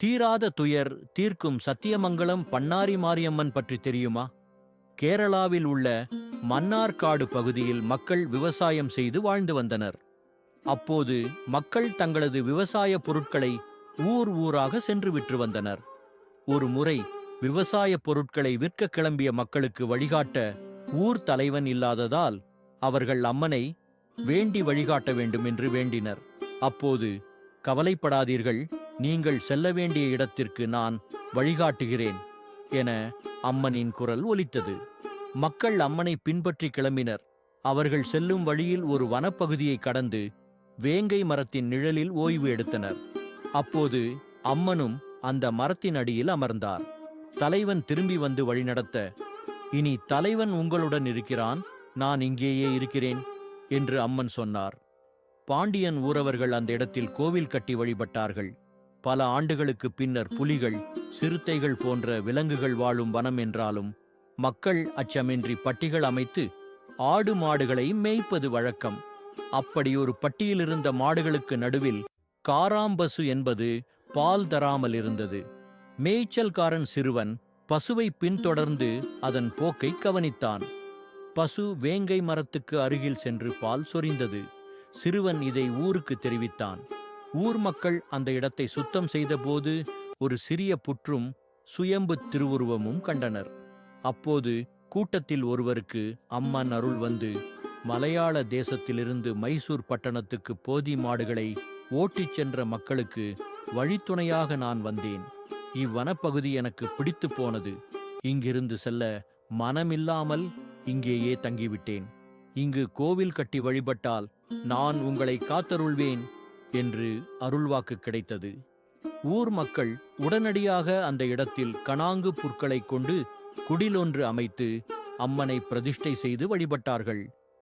தீராத துயர் தீர்க்கும் சத்தியமங்கலம் பண்ணாரி மாரியம்மன் பற்றி தெரியுமா? கேரளாவில் உள்ள மன்னார்காடு பகுதியில் மக்கள் விவசாயம் செய்து வாழ்ந்து வந்தனர். அப்போது மக்கள் தங்களது விவசாய பொருட்களை ஊர் ஊராக சென்று விற்று வந்தனர். ஒரு முறை விவசாய பொருட்களை விற்க கிளம்பிய மக்களுக்கு வழிகாட்ட ஊர் தலைவன் இல்லாததால் அவர்கள் அம்மனை வேண்டி வழிகாட்ட வேண்டும் என்று வேண்டினர். அப்போது கவலைப்படாதீர்கள். நீங்கள் செல்ல வேண்டிய இடத்திற்கு நான் வழிகாட்டுகிறேன் என அம்மனின் குரல் ஒலித்தது. மக்கள் அம்மனை பின்பற்றி கிளம்பினர். அவர்கள் செல்லும் வழியில் ஒரு வனப்பகுதியை கடந்து வேங்கை மரத்தின் நிழலில் ஓய்வு எடுத்தனர். அப்போது அம்மனும் அந்த மரத்தின் அடியில் அமர்ந்தார். தலைவன் திரும்பி வந்து வழிநடத்த இனி தலைவன் உங்களுடன் இருக்கிறான் நான் இங்கேயே இருக்கிறேன் என்று அம்மன் சொன்னார். பாண்டியன் ஊரவர்கள் அந்த இடத்தில் கோவில் கட்டி வழிபட்டார்கள். பல ஆண்டுகளுக்கு பின்னர் புலிகள் சிறுத்தைகள் போன்ற விலங்குகள் வாழும் வனம் என்றாலும் மக்கள் அச்சமின்றி பட்டிகள் அமைத்து ஆடு மாடுகளை மேய்ப்பது வழக்கம். அப்படி ஒரு பட்டியிலிருந்த மாடுகளுக்கு நடுவில் காராம்பசு என்பது பால் தராமல் இருந்தது. மேய்ச்சல்காரன் சிறுவன் பசுவை பின்தொடர்ந்து அதன் போக்கை கவனித்தான். பசு வேங்கை மரத்துக்கு அருகில் சென்று பால் சொரிந்தது. சிறுவன் இதை ஊருக்கு தெரிவித்தான். ஊர் மக்கள் அந்த இடத்தை சுத்தம் செய்தபோது ஒரு சிறிய புற்றும் சுயம்பு திருவுருவமும் கண்டனர். அப்போது கூட்டத்தில் ஒருவருக்கு அம்மன் அருள் வந்து மலையாள தேசத்திலிருந்து மைசூர் பட்டணத்துக்கு போதி மாடுகளை ஓட்டிச் சென்ற மக்களுக்கு வழித்துணையாக நான் வந்தேன். இவ்வனப்பகுதி எனக்கு பிடித்து போனது. இங்கிருந்து செல்ல மனமில்லாமல் இங்கேயே தங்கிவிட்டேன். இங்கு கோவில் கட்டி வழிபட்டால் நான் உங்களை காத்தருள்வேன். என்று அருள்வாக்கு கிடைத்தது. ஊர் மக்கள் உடனடியாக அந்த இடத்தில் கணாங்கு புற்களைக் கொண்டு குடிலொன்று அமைத்து அம்மனை பிரதிஷ்டை செய்து வழிபட்டார்கள்.